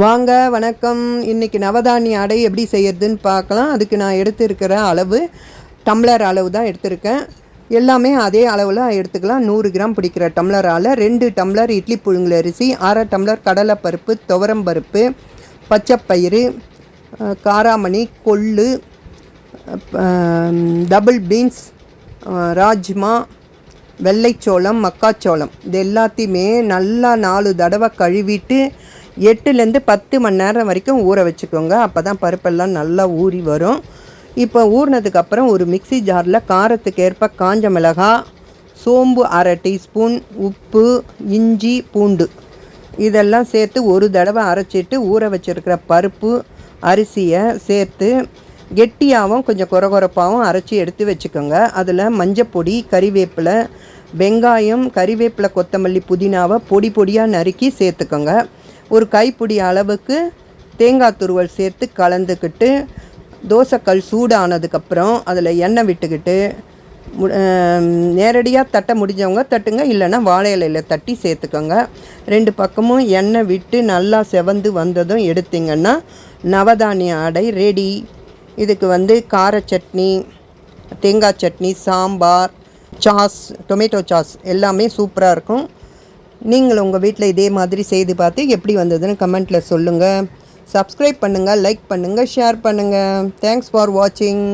வாங்க வணக்கம். இன்றைக்கி நவதானிய அடை எப்படி செய்யறதுன்னு பார்க்கலாம். அதுக்கு நான் எடுத்திருக்கிற அளவு டம்ளர் அளவு தான் எடுத்திருக்கேன். எல்லாமே அதே அளவில் எடுத்துக்கலாம். நூறு கிராம் பிடிக்கிற டம்ளரால் ரெண்டு டம்ளர் இட்லி புழுங்கல் அரிசி அரை டம்ளர் கடலைப்பருப்பு துவரம்பருப்பு பச்சைப்பயிறு காராமணி கொள்ளு டபுள் பீன்ஸ் ராஜ்மா வெள்ளைச்சோளம் மக்காச்சோளம். இது எல்லாத்தையுமே நல்லா நாலு தடவை கழுவிட்டு எட்டுலேருந்து பத்து மணி நேரம் வரைக்கும் ஊற வச்சுக்கோங்க. அப்போ தான் பருப்பெல்லாம் நல்லா ஊறி வரும். இப்போ ஊறினதுக்கப்புறம் ஒரு மிக்ஸி ஜாரில் காரத்துக்கு ஏற்ப காஞ்ச மிளகாய் சோம்பு அரை டீஸ்பூன் உப்பு இஞ்சி பூண்டு இதெல்லாம் சேர்த்து ஒரு தடவை அரைச்சிட்டு ஊற வச்சிருக்கிற பருப்பு அரிசியை சேர்த்து கெட்டியாகவும் கொஞ்சம் குறகுறப்பாகவும் அரைச்சி எடுத்து வச்சுக்கோங்க. அதில் மஞ்சப்பொடி கறிவேப்பிலை வெங்காயம் கறிவேப்பிலை கொத்தமல்லி புதினாவை பொடி பொடியாக நறுக்கி சேர்த்துக்கோங்க. ஒரு கைப்பிடி அளவுக்கு தேங்காய் துருவல் சேர்த்து கலந்துக்கிட்டு தோசைக்கல் சூடானதுக்கப்புறம் அதில் எண்ணெய் விட்டுக்கிட்டு நேரடியாக தட்ட முடிஞ்சவங்க தட்டுங்க இல்லைன்னா வாழை இலையில் தட்டி சேர்த்துக்கோங்க. ரெண்டு பக்கமும் எண்ணெய் விட்டு நல்லா செவந்து வந்ததும் எடுத்திங்கன்னா நவதானிய ஆடை ரெடி இதுக்கு வந்து கார சட்னி தேங்காய் chutney sambar sauce tomato sauce எல்லாமே சூப்பராக இருக்கும். நீங்கள் உங்கள் வீட்டில் இதே மாதிரி செய்து பார்த்து எப்படி வந்ததுன்னு கமெண்ட்டில் சொல்லுங்கள் சப்ஸ்கிரைப் பண்ணுங்கள் லைக் பண்ணுங்கள் ஷேர் பண்ணுங்கள் தேங்க்ஸ் ஃபார் வாட்சிங்